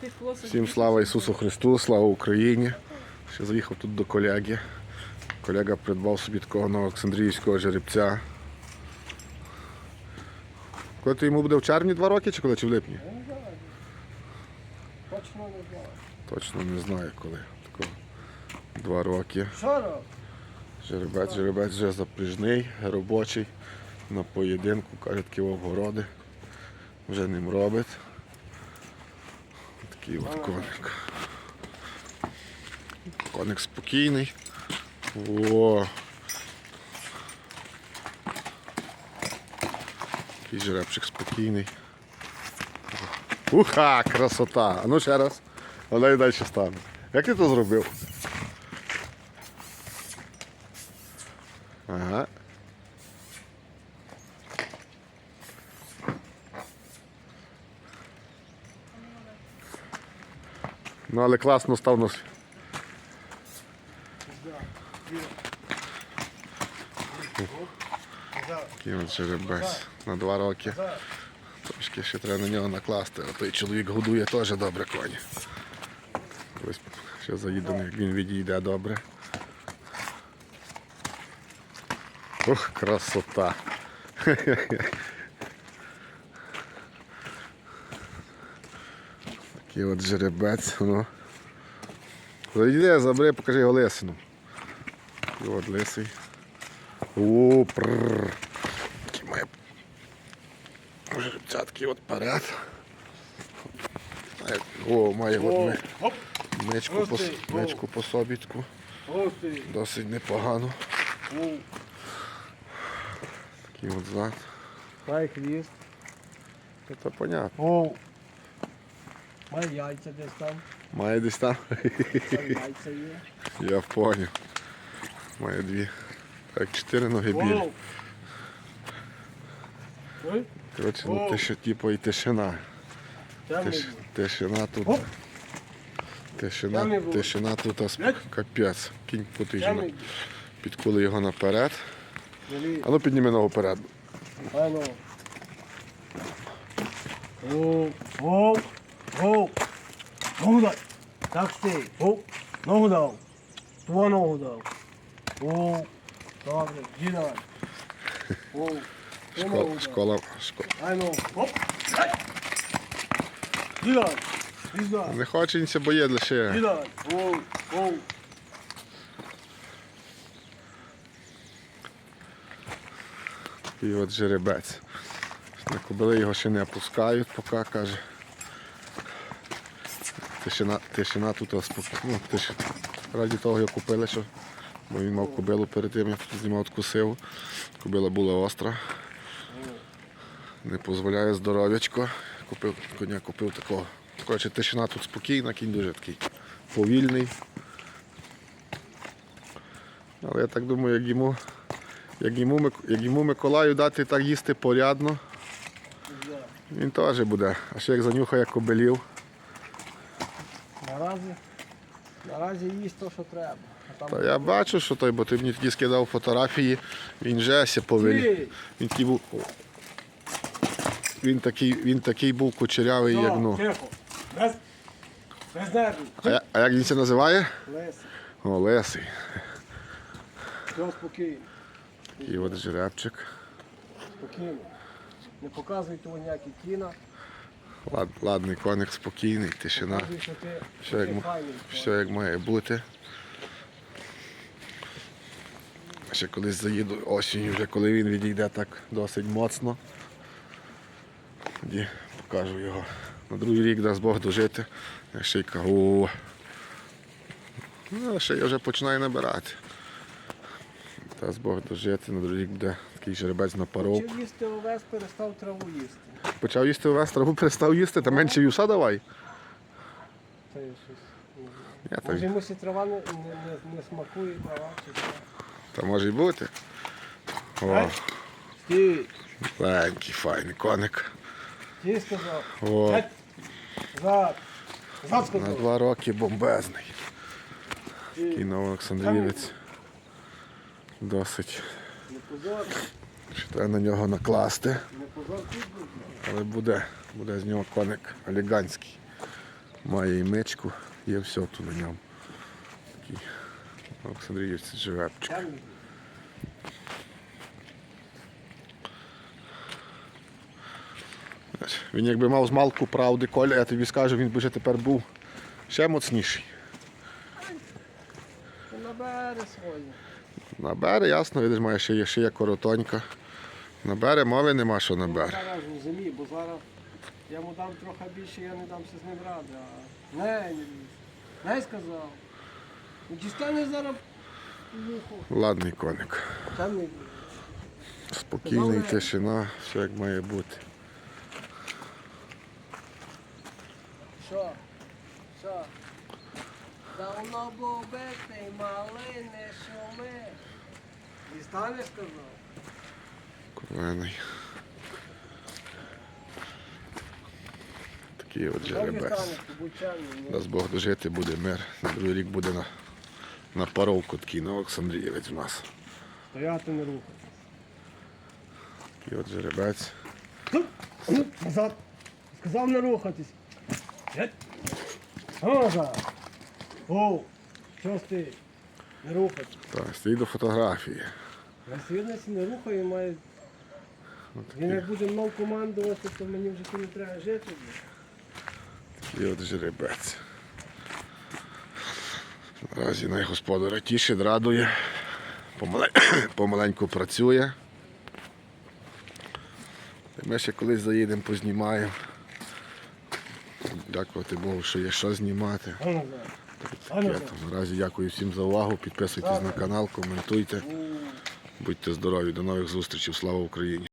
Ти. Всім слава Ісусу Христу, слава Україні. Ще заїхав тут до колеги. Колега придбав собі такого новоолександрійського жеребця. Коли то йому буде в червні два роки чи коли чи в липні? Точно не знаю. Точно не знаю коли. Такого два роки. Жеребець, жеребець вже запряжний, робочий. На поєдинку, каже, такі обгороди. Вже ним робить. Такий от коник. Коник спокійний. О! Такий жеребчик спокійний. Уха, красота! А ну ще раз. Вона і далі стане. Як ти то зробив? Ага. Ну, але класно став на сві- Такий жеребець на два роки. Трошки ще треба на нього накласти, а той чоловік годує теж добре коні. Колись ще заїду, як він відійде добре. Ох, красота. Такий от жеребець, ну. Зайди, забери, покажи його лисину. Такий от лисий. О, прррр. Такий має жеребця такий от перед. О, має от ми, Оп. мечку, по, мечку по собітку. Досить непогано. Такий от зад. Має хвіст. Це понятно. Має яйця десь там. Має десь там. Там яйця є. Я поняв. Має дві. Так, чотири ноги білі. Коротше, ну те, що типу і тишина. Тиш, тишина тут. Тишина, тишина тут аж капець. Кінь потижена. Підкули його наперед. А ну підніми ногу вперед. Алло. 5、野札、作成、5、野札を、鳥羽の札を、5、добре, 17, 5, Школа, школа, школа. Айно, оп, сядь. Дідай, дідай. Не хоче він себе боє лише. Дідай. І от жеребець. На кобили його ще не опускають, поки каже. Тишина, тишина тут. Ну, тиш... Раді того його купили, що бо він мав кобилу перед тим, як тут знімав откусив. Кобила була остра. Не дозволяє здоров'ячко. Купив коня, купив такого. Коротше, тишина тут спокійна, кінь дуже такий повільний. Але я так думаю, як йому, як йому, як йому Миколаю дати так їсти порядно, він теж буде. А ще як занюхає кобилів. Наразі, наразі їсть то, що треба. А там Та я бачу, що той, бо ти мені тоді скидав фотографії, він же. Ти! Він такий був. Він такий, він такий був кучерявий, як ну. Тихо. Без, без нервів. А, я- а як він це називає? Леся, О, Лесий. все спокійно. Такий от жеребчик. Спокійно. Не показуй того ніякі кіна. Лад, ладний коник спокійний, тишина. Все як, все як має бути. Ще колись заїду осінню, вже коли він відійде так досить моцно. Тоді покажу його. На другий рік дасть Бог дожити. Я ще й кажу. Ну, ще я вже починаю набирати. Дасть Бог дожити, на другий рік буде такий жеребець на паровку. Почав їсти овес, перестав траву їсти. Почав їсти увесь траву, перестав їсти, та менше вівса давай. Це я щось. Я Може йому сі трава не, не, не, не смакує трава чи що. та може й бути. О, Стій, маленький, файний коник. стій сказав. О, Геть. Зад. Зад на сказав. два роки бомбезний. Такий Новоолександрівець. Досить. Ще треба на нього накласти, але буде Буде з нього коник елегантський. Має і мечку, є все тут на ньому. Такий Олександріївці жеребчик. Він якби мав змалку правди Коля, я тобі скажу, він би вже тепер був ще моцніший. Набере своє. Набере, ясно, видиш, має ще є, ще є коротонька. Набере, мови нема, що набере. зараз у землі, бо зараз я йому дам трохи більше, я не дамся з ним ради. А... Не, не. Не сказав. Ну, Дістане зараз вухо. Ладний коник. Там не Спокійний, тишина, все як має бути. Що? Що? Давно був битий, шуми. Дістане сказав? Курлений. Такий от жеребець. побучальний. Дасть Бог дожити, буде мир. На другий рік буде на, на паровку такий, на Олександрієвець у нас. Стояти не рухати. Такий от жеребець. Ну, Назад. Сказав не рухатись. Геть. А, Назад. О, що ти? Не рухатись. Так, стоїть до фотографії. Сьогодні не рухаю, має. Він як буде мною командувати, то мені вже тут не треба жити. Такий от жеребець. Наразі най господара тішить, радує, помале- помаленьку працює. Ми ще колись заїдемо, познімаємо. Дякувати Богу, що є що знімати. Наразі дякую всім за увагу. Підписуйтесь на канал, коментуйте. Будьте здорові, до нових зустрічей. Слава Україні!